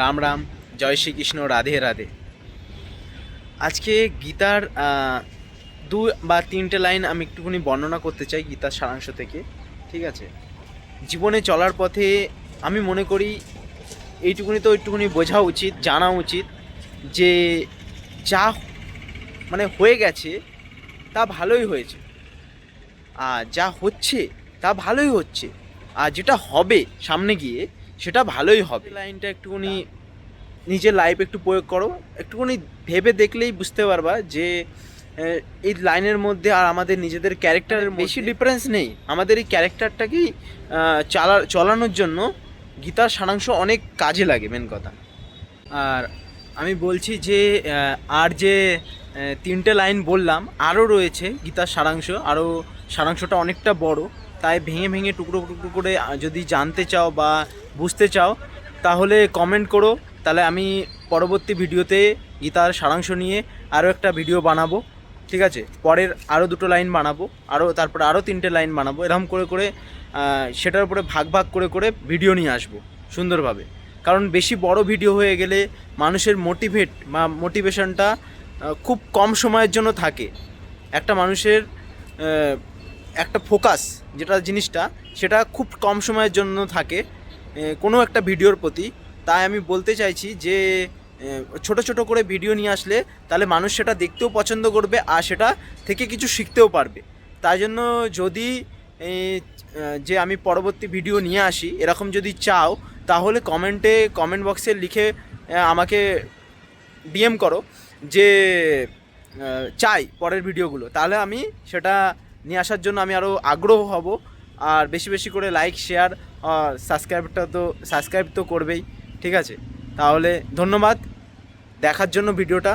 রাম রাম, জয় শ্রীকৃষ্ণ, রাধে রাধে। আজকে গীতার দু বা তিনটে লাইন আমি একটুখানি বর্ণনা করতে চাই গীতার সারাংশ থেকে, ঠিক আছে? জীবনে চলার পথে আমি মনে করি এইটুকুনি তো একটুখানি বোঝা উচিত, জানা উচিত যে যা মানে হয়ে গেছে তা ভালোই হয়েছে। আর যা হচ্ছে তা ভালোই হচ্ছে। আর যেটা হবে সামনে গিয়ে সেটা ভালোই হবে। লাইনটা একটুখানি নিজের লাইফ একটু প্রয়োগ করো। একটুখানি ভেবে দেখলেই বুঝতে পারবা যে এই লাইনের মধ্যে আর আমাদের নিজেদের ক্যারেক্টারের বেশি ডিফারেন্স নেই। আমাদের এই ক্যারেক্টারটাকেই চালা চলানোর জন্য গীতার সারাংশ অনেক কাজে লাগে মেন কথা। আর আমি বলছি যে আর যে তিনটে লাইন বললাম আরও রয়েছে গীতার সারাংশ। আরও সারাংশটা অনেকটা বড়। তাই ভেঙে ভেঙে টুকরো টুকরো করে যদি জানতে চাও বা বুঝতে চাও, তাহলে কমেন্ট করো। তাহলে আমি পরবর্তী ভিডিওতে গীতার সারাংশ নিয়ে আরও একটা ভিডিও বানাবো। ঠিক আছে? পরের আরও দুটো লাইন বানাবো। আরও তারপরে আরও তিনটে লাইন বানাবো। এরকম করে করে সেটার উপরে ভাগ ভাগ করে করে ভিডিও নিয়ে আসব সুন্দরভাবে। কারণ বেশি বড় ভিডিও হয়ে গেলে মানুষের মোটিভেট বা মোটিভেশনটা খুব কম সময়ের জন্য থাকে। একটা মানুষের একটা ফোকাস যেটা জিনিসটা, সেটা খুব কম সময়ের জন্য থাকে কোনো একটা ভিডিওর প্রতি। তাই আমি বলতে চাইছি যে ছোট ছোট করে ভিডিও নিয়ে আসলে তাহলে মানুষ সেটা দেখতেও পছন্দ করবে আর সেটা থেকে কিছু শিখতেও পারবে। তাই জন্য যদি যে আমি পরবর্তী ভিডিও নিয়ে আসি, এরকম যদি চাও, তাহলে কমেন্টে, কমেন্ট বক্সে লিখে আমাকে ডিএম করো যে চাই পরের ভিডিওগুলো। তাহলে আমি সেটা নিয়ে আসার জন্য আমি আরও আগ্রহ হব। আর বেশি বেশি করে লাইক শেয়ার আর সাবস্ক্রাইবটা তো সাবস্ক্রাইব তো করবেই, ঠিক আছে? তাহলে ধন্যবাদ। দেখার জন্য ভিডিওটা।